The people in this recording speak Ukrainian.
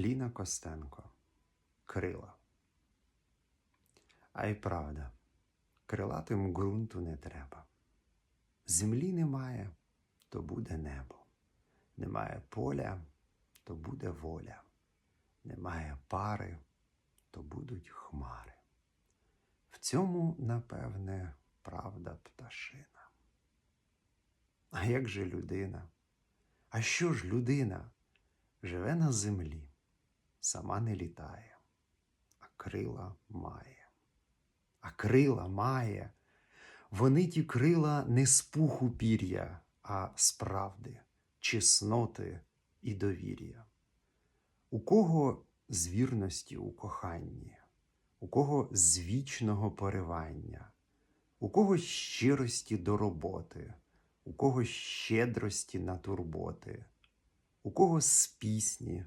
Ліна Костенко. Крила. А й правда, крилатим ґрунту не треба. Землі немає, то буде небо. Немає поля, то буде воля. Немає пари, то будуть хмари. В цьому, напевне, правда пташина. А як же людина? А що ж людина? Живе на землі, сама не літає, а крила має. А крила має. Вони ті крила не з пуху пір'я, а з правди, чесноти і довір'я. У кого з вірності у коханні, у кого з вічного поривання, у кого щирості до роботи, у кого щедрості на турботи, у кого з пісні